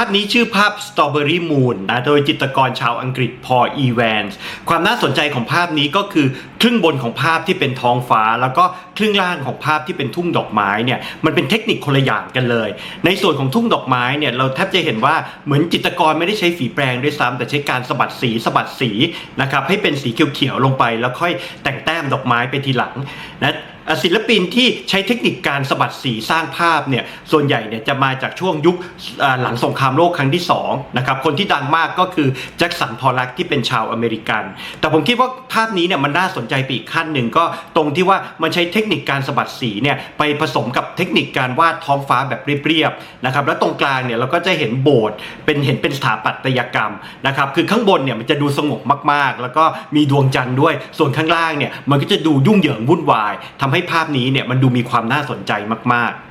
าพนี้ชื่อภาพ Strawberry Moon นะโดยจิตรกรชาวอังกฤษพออีแวนส์ความน่าสนใจของภาพนี้ก็คือครึ่งบนของภาพที่เป็นท้องฟ้า แล้วก็ครึ่งล่างของภาพที่เป็นทุ่งดอกไม้เนี่ยมันเป็นเทคนิคคนละอย่างกันเลย ในส่วนของทุ่งดอกไม้เนี่ยเราแทบจะเห็นว่าเหมือนจิตรกรไม่ได้ใช้ฝีแปรงด้วยซ้ำแต่ใช้การสะบัดสีสะบัดสีนะครับให้เป็นสีเขียวๆลงไป แล้วค่อยแต่งแต้มดอกไม้ไปทีหลังนะอะศิลปินที่ใช้เทคนิคการสะบัดสีสร้างภาพเนี่ยส่วนใหญ่เนี่ยจะมาจากช่วงยุคหลังสงครามโลกครั้งที่2นะครับคนที่ดังมากก็คือแจ็คสันพอลลักที่เป็นชาวอเมริกัน แต่ผมคิดว่าภาพนี้เนี่ยมันน่าสนใจไปอีกขั้นหนึ่งก็ตรงที่ว่ามันใช้เทคนิคการสะบัดสีเนี่ยไปผสมกับเทคนิคการวาดท้องฟ้าแบบเรียบๆนะครับแล้วตรงกลางเนี่ยเราก็จะเห็นโบสถ์เป็นเห็นเป็นสถาปัตยกรรมนะครับคือข้างบนเนี่ยมันจะดูสงบมากๆ แล้วก็มีดวงจันทร์ด้วย ส่วนข้างล่างเนี่ยมันก็จะดูยุ่งเหยิงวุ่นวายทำให้ภาพนี้เนี่ยมันดูมีความน่าสนใจมากๆ